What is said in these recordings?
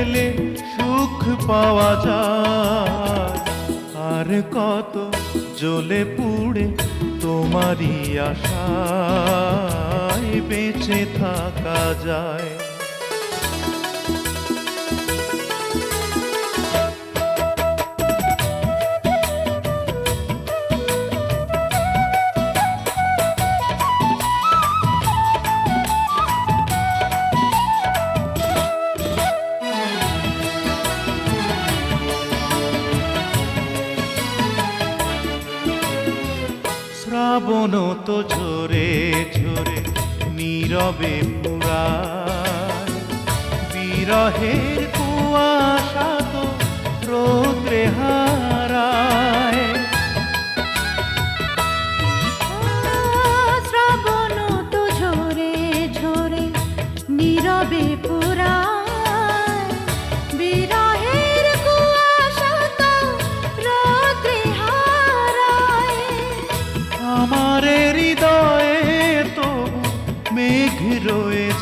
পেলে সুখ পাওয়া যায়। আর কত জ্বলে পুড়ে তোমারই আশায় বেঁচে থাকা যায়। শ্রাবণ তো ঝরে ঝরে নীরবে পুরা বিরহের কুয়াশা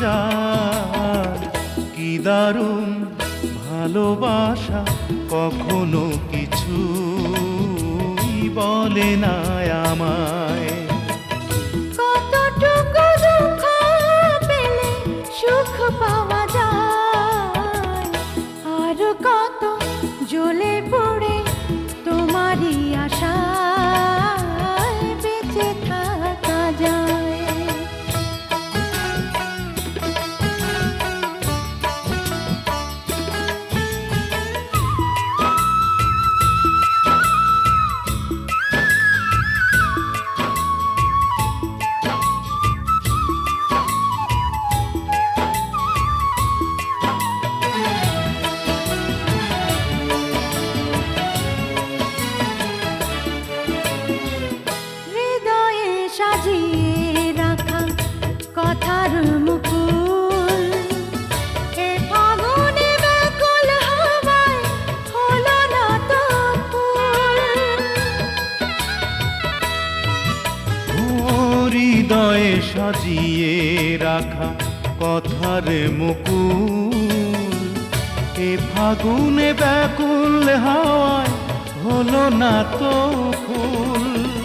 যায়। কি দারুণ ভালোবাসা কখনো কিছু বলে না আমায়। হৃদয়ে সাজিয়ে রাখা কথার মুকুল। এ ফাগুনে ব্যাকুল হাওয়ায় হলো না তো ফুল।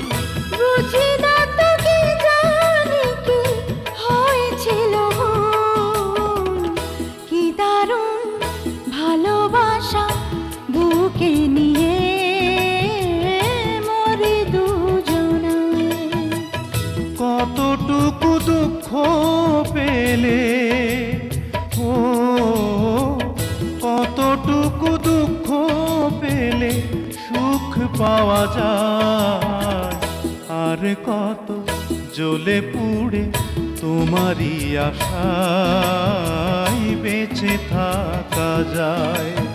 কতটুকু দুঃখ পেলে, ও, কতটুকু দুঃখ পেলে সুখ পাওয়া যায়? আর কত জ্বলে পুড়ে তোমারই আশায় বেঁচে থাকা যায়?